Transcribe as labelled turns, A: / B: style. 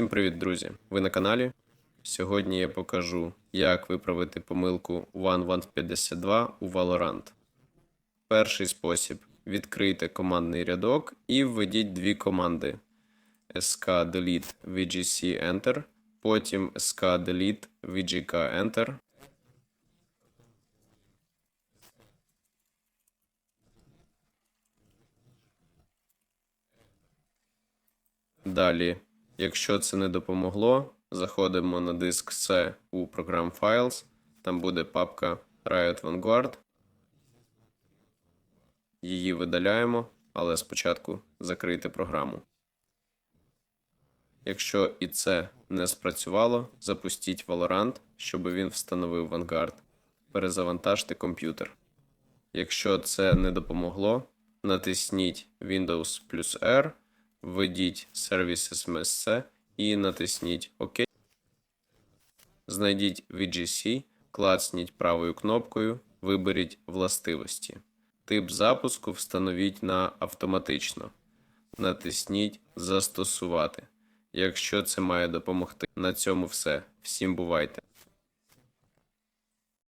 A: Всім привіт, друзі! Ви на каналі. Сьогодні я покажу, як виправити помилку 1152 у Valorant. Перший спосіб: відкрийте командний рядок і введіть дві команди: sk delete vgc enter, потім sk delete vgk enter. Далі, якщо це не допомогло, заходимо на диск C у Program Files. Там буде папка Riot Vanguard. Її видаляємо, але спочатку закрийте програму. Якщо і це не спрацювало, запустіть Valorant, щоб він встановив Vanguard. Перезавантажте комп'ютер. Якщо це не допомогло, натисніть Windows плюс R, введіть Services MSC і натисніть ОК. Знайдіть VGC, клацніть правою кнопкою, виберіть властивості. Тип запуску встановіть на автоматично. Натисніть Застосувати. Якщо це має допомогти. На цьому все. Всім бувайте!